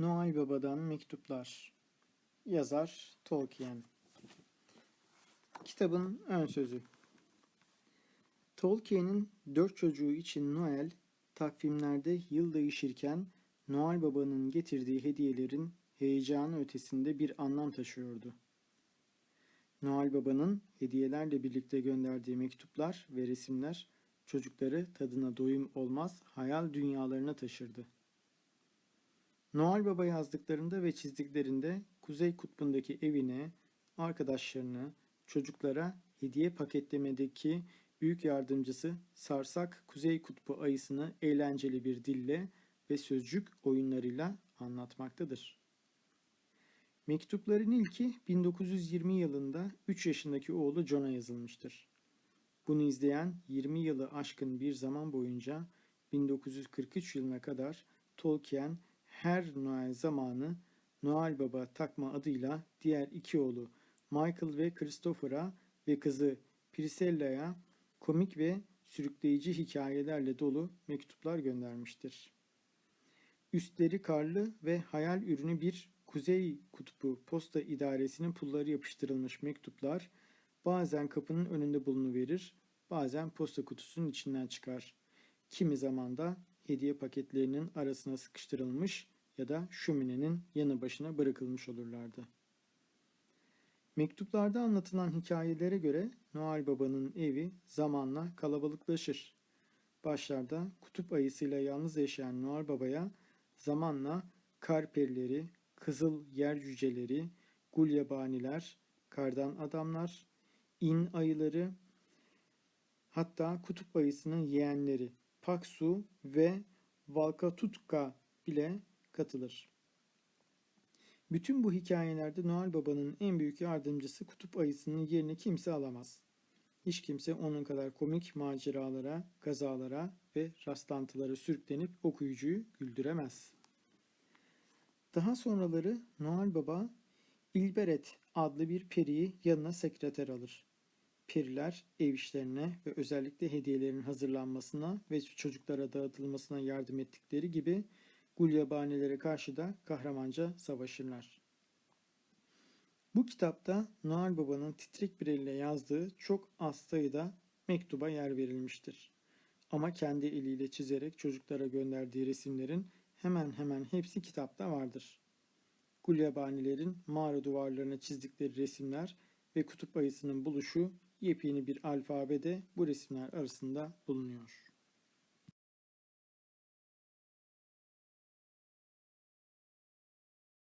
Noel Baba'dan Mektuplar Yazar Tolkien Kitabın ön sözü Tolkien'in dört çocuğu için Noel, takvimlerde yıl değişirken Noel Baba'nın getirdiği hediyelerin heyecanı ötesinde bir anlam taşıyordu. Noel Baba'nın hediyelerle birlikte gönderdiği mektuplar ve resimler çocukları tadına doyum olmaz hayal dünyalarına taşırdı. Noel Baba yazdıklarında ve çizdiklerinde Kuzey Kutbu'ndaki evine, arkadaşlarını, çocuklara hediye paketlemedeki büyük yardımcısı Sarsak Kuzey Kutbu ayısını eğlenceli bir dille ve sözcük oyunlarıyla anlatmaktadır. Mektupların ilki 1920 yılında 3 yaşındaki oğlu John'a yazılmıştır. Bunu izleyen 20 yılı aşkın bir zaman boyunca 1943 yılına kadar Tolkien her Noel zamanı Noel Baba takma adıyla diğer iki oğlu Michael ve Christopher'a ve kızı Priscilla'ya komik ve sürükleyici hikayelerle dolu mektuplar göndermiştir. Üstleri karlı ve hayal ürünü bir Kuzey Kutbu Posta İdaresi'nin pulları yapıştırılmış mektuplar bazen kapının önünde bulunuverir, bazen posta kutusunun içinden çıkar. Kimi zaman da hediye paketlerinin arasına sıkıştırılmış ya da şöminenin yanı başına bırakılmış olurlardı. Mektuplarda anlatılan hikayelere göre Noel Baba'nın evi zamanla kalabalıklaşır. Başlarda kutup ayısıyla yalnız yaşayan Noel Baba'ya zamanla kar perileri, kızıl yer cüceleri, gulyabaniler, kardan adamlar, in ayıları, hatta kutup ayısının yeğenleri Paksu ve Valkatutka bile katılır. Bütün bu hikayelerde Noel Baba'nın en büyük yardımcısı kutup ayısının yerini kimse alamaz. Hiç kimse onun kadar komik maceralara, kazalara ve rastlantılara sürüklenip okuyucuyu güldüremez. Daha sonraları Noel Baba İlberet adlı bir periyi yanına sekreter alır. Periler ev işlerine ve özellikle hediyelerin hazırlanmasına ve çocuklara dağıtılmasına yardım ettikleri gibi gulyabanelere karşı da kahramanca savaşırlar. Bu kitapta Noel Baba'nın titrek bir elle yazdığı çok az sayıda mektuba yer verilmiştir. Ama kendi eliyle çizerek çocuklara gönderdiği resimlerin hemen hemen hepsi kitapta vardır. Gulyabanilerin mağara duvarlarına çizdikleri resimler ve kutup ayısının buluşu yepyeni bir alfabede bu resimler arasında bulunuyor.